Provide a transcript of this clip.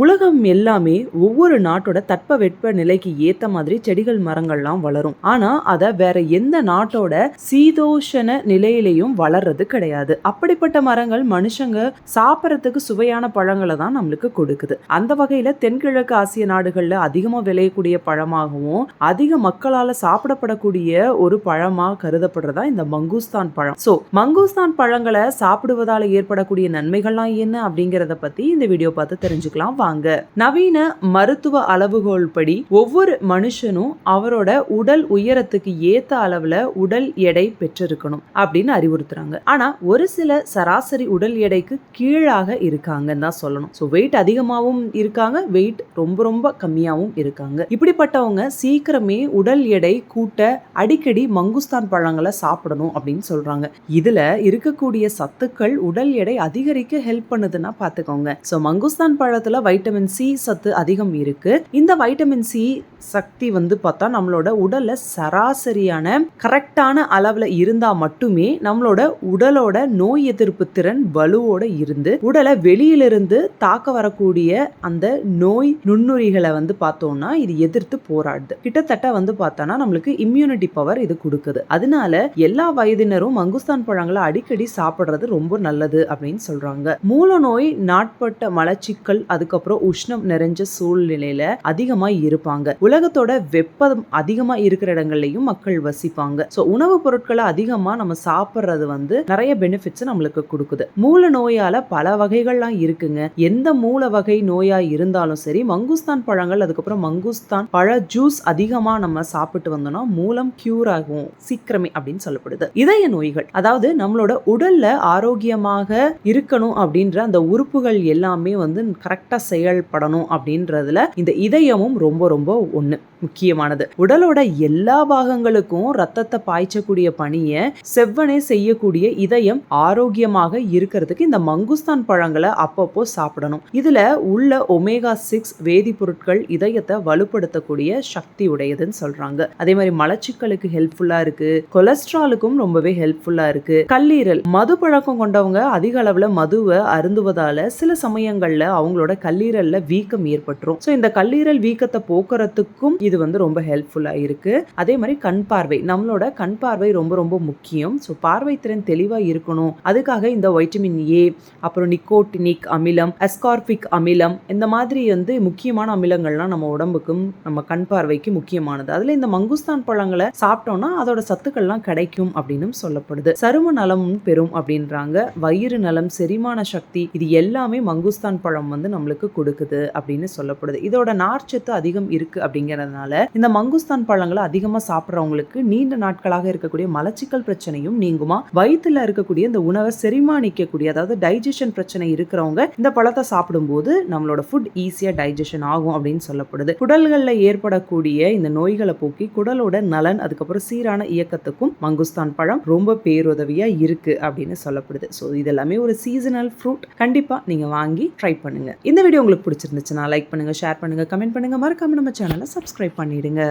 உலகம் எல்லாமே ஒவ்வொரு நாட்டோட தட்பவெட்ப நிலைக்கு ஏத்த மாதிரி செடிகள் மரங்கள்லாம் வளரும். ஆனா அத வேற எந்த நாட்டோட சீதோஷண நிலையிலையும் வளர்றது கிடையாது. அப்படிப்பட்ட மரங்கள் மனுஷங்க சாப்பிட்றதுக்கு சுவையான பழங்களை தான் நம்மளுக்கு கொடுக்குது. அந்த வகையில தென்கிழக்கு ஆசிய நாடுகள்ல அதிகமா விளையக்கூடிய பழமாகவும் அதிக மக்களால சாப்பிடப்படக்கூடிய ஒரு பழமா கருதப்படுறதா இந்த மங்குஸ்தான் பழம். சோ மங்குஸ்தான் பழங்களை சாப்பிடுவதால ஏற்படக்கூடிய நன்மைகள்லாம் என்ன அப்படிங்கறத பத்தி இந்த வீடியோ பார்த்து தெரிஞ்சுக்கலாம். வாங்க நவீன மருத்துவ அளவுகோல் படி ஒவ்வொரு மனுஷனும் அவரோட உடல் உயரத்துக்கு ஏத்த அளவுல உடல் எடை பெற்றிருக்கணும் அப்படின்னு அறிவுறுத்துறாங்க. ஆனா ஒரு சில சராசரி உடல் எடைக்கு கீழாக இருக்காங்கன்னு தான் சொல்லணும். ஸோ வெயிட் அதிகமாகவும் இருக்காங்க வெயிட் ரொம்ப ரொம்ப கம்மியாகவும் இருக்காங்க. இப்படிப்பட்டவங்க சீக்கிரமே உடல் எடை கூட்ட அடிக்கடி மங்குஸ்தான் பழங்களை சாப்பிடணும் அப்படின்னு சொல்றாங்க. இதுல இருக்கக்கூடிய சத்துக்கள் உடல் எடை அதிகரிக்க ஹெல்ப் பண்ணுதுன்னா பாத்துக்கோங்க. ஸோ மங்குஸ்தான் பழத்துல வைட்டமின் சி சத்து அதிகம் இருக்கு. இந்த வைட்டமின் சி சக்தி வந்து பார்த்தா நம்மளோட உடல்ல சராசரியான கரெக்டான அளவுல இருந்தா மட்டுமே நம்மளோட உடலோட நோய் எதிர்ப்பு திறன் வலுவோட இருந்து உடலை வெளியிலிருந்து தாக்க வரக்கூடிய அந்த நோய் நுண்ணுரிகளை வந்து பார்த்தோம்னா இது எதிர்த்து போராடுது. கிட்டத்தட்ட வந்து பார்த்தோம்னா நம்மளுக்கு இம்யூனிட்டி பவர் இது கொடுக்குது. அதனால எல்லா வயதினரும் மங்குஸ்தான் பழங்களை அடிக்கடி சாப்பிடுறது ரொம்ப நல்லது அப்படின்னு சொல்றாங்க. மூல நோய் நாட்பட்ட மலச்சிக்கல் அதுக்கப்புறம் உஷ்ணம் நிறைஞ்ச சூழ்நிலையில அதிகமா இருப்பாங்க. உலகத்தோட வெப்பம் அதிகமா இருக்கிற இடங்கள்லயும் மக்கள் வசிப்பாங்க. ஸோ உணவுப் பொருட்களை அதிகமா நம்ம சாப்பிட்றது வந்து நிறைய பெனிஃபிட்ஸ் நம்மளுக்கு கொடுக்குது. மூல நோயால பல வகைகள்லாம் இருக்குங்க. எந்த மூல வகை நோயா இருந்தாலும் சரி மங்குஸ்தான் பழங்கள் அதுக்கப்புறம் மங்குஸ்தான் பழ ஜூஸ் அதிகமா நம்ம சாப்பிட்டு வந்தோம்னா மூலம் கியூர் ஆகும். சீக்கிரமே அப்படின்னு சொல்லப்படுது. இதய நோய்கள் அதாவது நம்மளோட உடல்ல ஆரோக்கியமாக இருக்கணும் அப்படின்ற அந்த உறுப்புகள் எல்லாமே வந்து கரெக்டா செயல்படணும் அப்படின்றதுல இந்த இதயமும் ரொம்ப ரொம்ப ஒண்ணு முக்கியமானது. உடலோட எல்லா பாகங்களுக்கும் ரத்தத்தை பாய்ச்சக்கூடிய பணியை செவ்வனே செய்யக்கூடிய இதயம் ஆரோக்கியமாக இருக்கிறதுக்கு இந்த மங்குஸ்தான் பழங்களை அப்பப்போ சாப்பிடணும். இதுல உள்ள ஒமேகா சிக்ஸ் வேதிப்பொருட்கள் இதயத்தை வலுப்படுத்தக்கூடிய சக்தி உடையதுன்னு சொல்றாங்க. அதே மாதிரி மலச்சிக்கலுக்கு ஹெல்ப்ஃபுல்லா இருக்கு கொலஸ்ட்ராலுக்கும் ரொம்பவே ஹெல்ப்ஃபுல்லா இருக்கு. கல்லீரல் மது பழக்கம் கொண்டவங்க அதிக அளவுல மதுவை அருந்துவதால சில சமயங்கள்ல அவங்களோட கல்லீரல்ல வீக்கம் ஏற்பட்டுரும். ஸோ இந்த கல்லீரல் வீக்கத்தை போக்குறதுக்கும் இது வந்து ரொம்ப ஹெல்ப்ஃபுல்லா இருக்கு. அதே மாதிரி கண் பார்வை. நம்மளோட கண் பார்வை ரொம்ப ரொம்ப முக்கியம். ஸோ பார்வை திறன் தெளிவா இருக்கணும். அதுக்காக இந்த வைட்டமின் ஏ அப்புறம் நிக்கோட்டினிக் அமிலம் அஸ்கார்பிக் அமிலம் இந்த மாதிரி வந்து முக்கியமான அமிலங்கள்லாம் நம்ம உடம்புக்கும் நம்ம கண் பார்வைக்கு முக்கியமானது. அதுல இந்த மங்குஸ்தான் பழங்களை சாப்பிட்டோம்னா அதோட சத்துக்கள்லாம் கிடைக்கும் அப்படின்னு சொல்லப்படுது. சரும நலமும் பெறும் அப்படின்றாங்க. வயிறு நலம் செரிமான சக்தி இது எல்லாமே மங்குஸ்தான் பழம் வந்து நம்மளுக்கு கொடுக்குது அப்படின்னு சொல்லப்படுது. இதோட நார்ச்சத்து அதிகம் இருக்கு அப்படிங்கிறதுனால இந்த மங்குஸ்தான் பழங்களை அதிகமா சாப்பிட்றவங்களுக்கு நீண்ட நாட்களாக இருக்கக்கூடிய மலச்சிக்கல் பிரச்சனையும் நீங்குமா? வயிற்றுல இருக்கக்கூடிய இந்த உணவை செரிமானிக்கக்கூடிய அதாவது டைஜஷன் பிரச்சனை இருக்கிறவங்க இந்த பழத்தை சாப்பிடும்போது நம்மளோட ஃபுட் ஈஸியா டைஜஷன் ஆகும் அப்படின்னு சொல்லப்படுது. குடல்களில் ஏற்படக்கூடிய இந்த நோய்களை போக்கி குடலோட நலன் அதுக்கப்புறம் சீரான இயக்கத்துக்கும் மங்குஸ்தான் பழம் ரொம்ப பேருதவியா இருக்கு அப்படின்னு சொல்லப்படுது. ஸோ இதெல்லாமே ஒரு சீசனல் ஃப்ரூட் கண்டிப்பா நீங்க வாங்கி ட்ரை பண்ணுங்க. இந்த வீடியோ உங்களுக்கு பிடிச்சிருந்துச்சுன்னா லைக் பண்ணுங்க ஷேர் பண்ணுங்க கமெண்ட் பண்ணுங்க. மறக்காமல் நம்ம சேனலை சப்ஸ்கிரைப் பண்ணிவிடுங்க